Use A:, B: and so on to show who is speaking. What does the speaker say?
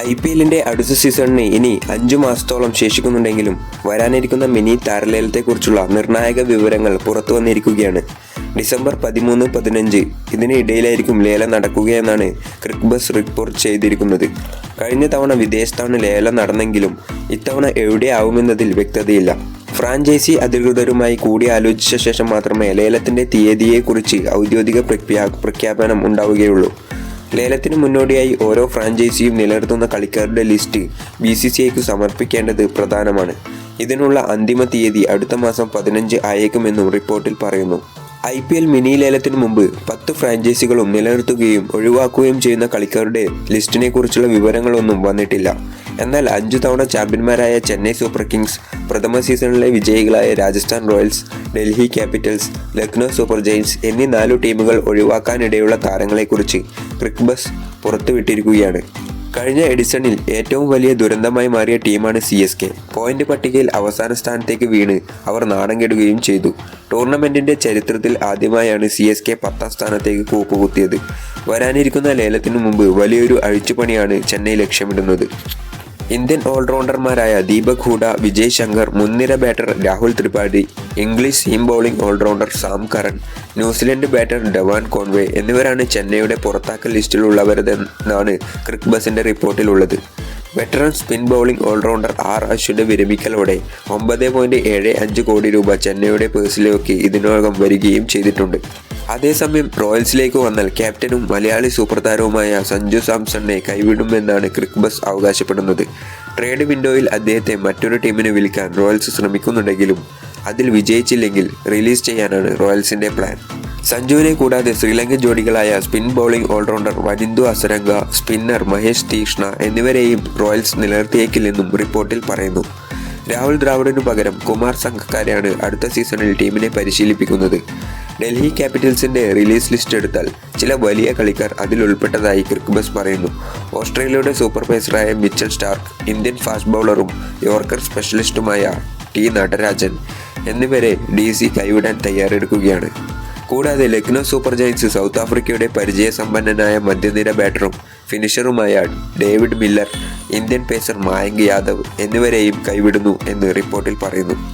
A: I P എല്ലിന്റെ അടുത്ത സീസണിന് ഇനി അഞ്ചു മാസത്തോളം ശേഷിക്കുന്നുണ്ടെങ്കിലും വരാനിരിക്കുന്ന മിനി താരലേലത്തെക്കുറിച്ചുള്ള നിർണായക വിവരങ്ങൾ പുറത്തു വന്നിരിക്കുകയാണ്. ഡിസംബർ പതിമൂന്ന് പതിനഞ്ച് ഇതിനിടയിലായിരിക്കും ലേലം നടക്കുകയെന്നാണ് ക്രിക്ബസ് റിപ്പോർട്ട് ചെയ്തിരിക്കുന്നത്. കഴിഞ്ഞ തവണ വിദേശത്താണ് ലേലം നടന്നെങ്കിലും ഇത്തവണ എവിടെ ആവുമെന്നതിൽ വ്യക്തതയില്ല. ഫ്രാഞ്ചൈസി അധികൃതരുമായി കൂടിയാലോചിച്ച ശേഷം മാത്രമേ ലേലത്തിന്റെ തീയതിയെക്കുറിച്ച് ഔദ്യോഗിക പ്രഖ്യാ പ്രഖ്യാപനം ഉണ്ടാവുകയുള്ളൂ. ലേലത്തിന് മുന്നോടിയായി ഓരോ ഫ്രാഞ്ചൈസിയും നിലനിർത്തുന്ന കളിക്കാരുടെ ലിസ്റ്റ് ബി സി സി ഐക്ക് സമർപ്പിക്കേണ്ടത് പ്രധാനമാണ്. ഇതിനുള്ള അന്തിമ തീയതി അടുത്ത മാസം പതിനഞ്ച് ആയേക്കുമെന്നും റിപ്പോർട്ടിൽ പറയുന്നു. ഐ പി എൽ മിനി ലേലത്തിന് മുമ്പ് പത്ത് ഫ്രാഞ്ചൈസികളും നിലനിർത്തുകയും ഒഴിവാക്കുകയും ചെയ്യുന്ന കളിക്കാരുടെ ലിസ്റ്റിനെക്കുറിച്ചുള്ള വിവരങ്ങളൊന്നും വന്നിട്ടില്ല. എന്നാൽ അഞ്ചു തവണ ചാമ്പ്യന്മാരായ ചെന്നൈ സൂപ്പർ കിങ്സ് പ്രഥമ സീസണിലെ വിജയികളായ Rajasthan Royals Delhi Capitals Lucknow super giants എന്നീ നാലു ടീമുകൾ ഒഴിവാക്കാനിടയുള്ള താരങ്ങളെക്കുറിച്ച് ക്രിക്ബസ് പുറത്തുവിട്ടിരിക്കുകയാണ്. കഴിഞ്ഞ എഡിസണിൽ ഏറ്റവും വലിയ ദുരന്തമായി മാറിയ ടീമാണ് സി എസ് കെ. പോയിന്റ് പട്ടികയിൽ അവസാന സ്ഥാനത്തേക്ക് വീണ് അവർ നാണം കെടുകയും ചെയ്തു. ടൂർണമെന്റിന്റെ ചരിത്രത്തിൽ ആദ്യമായാണ് സി എസ് കെ പത്താം സ്ഥാനത്തേക്ക് കൂപ്പുകുത്തിയത്. വരാനിരിക്കുന്ന ലേലത്തിനു മുമ്പ് വലിയൊരു അഴിച്ചുപണിയാണ് ചെന്നൈ ലക്ഷ്യമിടുന്നത്. ഇന്ത്യൻ ഓൾറൗണ്ടർമാരായ ദീപക് ഹൂഡ വിജയ് ശങ്കർ മുൻനിര batter Rahul Tripathi English seam bowling allrounder Sam Curran New Zealand batter Devon Conway എന്നിവരാണ് ചെന്നൈയുടെ പുറത്താക്കൽ ലിസ്റ്റിലുള്ളവരെന്നാണ് ക്രിക്ബസിന്റെ റിപ്പോർട്ടിലുള്ളത്. Veteran spin bowling allrounder R അശ്വിന്റെ വിരമിക്കലോടെ ഒമ്പത് പോയിന്റ് ഏഴ് അഞ്ച് കോടി രൂപ ചെന്നൈയുടെ പേഴ്സിലേക്ക് ഇതിനോടകം വരികയും ചെയ്തിട്ടുണ്ട്. അതേസമയം റോയൽസിലേക്ക് വന്നാൽ ക്യാപ്റ്റനും മലയാളി സൂപ്പർ താരവുമായ സഞ്ജു സാംസണിനെ കൈവിടുമെന്നാണ് ക്രിക്ബസ് അവകാശപ്പെടുന്നത്. ട്രേഡ് വിൻഡോയിൽ അദ്ദേഹത്തെ മറ്റൊരു ടീമിനെ വിൽക്കാൻ റോയൽസ് ശ്രമിക്കുന്നുണ്ടെങ്കിലും അതിൽ വിജയിച്ചില്ലെങ്കിൽ റിലീസ് ചെയ്യാനാണ് റോയൽസിന്റെ പ്ലാൻ. സഞ്ജുവിനെ കൂടാതെ Sri Lankan ജോഡികളായ spin bowling allrounder Wanindu Hasaranga spinner Maheesh Theekshana എന്നിവരെയും റോയൽസ് നിലനിർത്തിയേക്കില്ലെന്നും റിപ്പോർട്ടിൽ പറയുന്നു. രാഹുൽ ദ്രാവിഡിനു പകരം കുമാർ സംഘക്കാരെയാണ് അടുത്ത സീസണിൽ ടീമിനെ പരിശീലിപ്പിക്കുന്നത്. ഡൽഹി ക്യാപിറ്റൽസിന്റെ റിലീസ് ലിസ്റ്റ് എടുത്താൽ ചില വലിയ കളിക്കാർ അതിൽ ഉൾപ്പെട്ടതായി ക്രിക്ബസ് പറയുന്നു. ഓസ്ട്രേലിയയുടെ സൂപ്പർ പേസറായ മിച്ചൽ സ്റ്റാർക്ക് ഇന്ത്യൻ ഫാസ്റ്റ് ബൗളറും യോർക്കർ സ്പെഷ്യലിസ്റ്റുമായ ടി നടരാജൻ എന്നിവരെ ഡി സി കൈവിടാൻ തയ്യാറെടുക്കുകയാണ്. കൂടാതെ ലക്നൗ സൂപ്പർ ജയൻസ് സൗത്ത് ആഫ്രിക്കയുടെ പരിചയസമ്പന്നനായ മധ്യനിര ബാറ്ററും ഫിനിഷറുമായ David Miller Indian pacer Mayank Yadav എന്നിവരെയും കൈവിടുന്നു എന്ന് റിപ്പോർട്ടിൽ പറയുന്നു.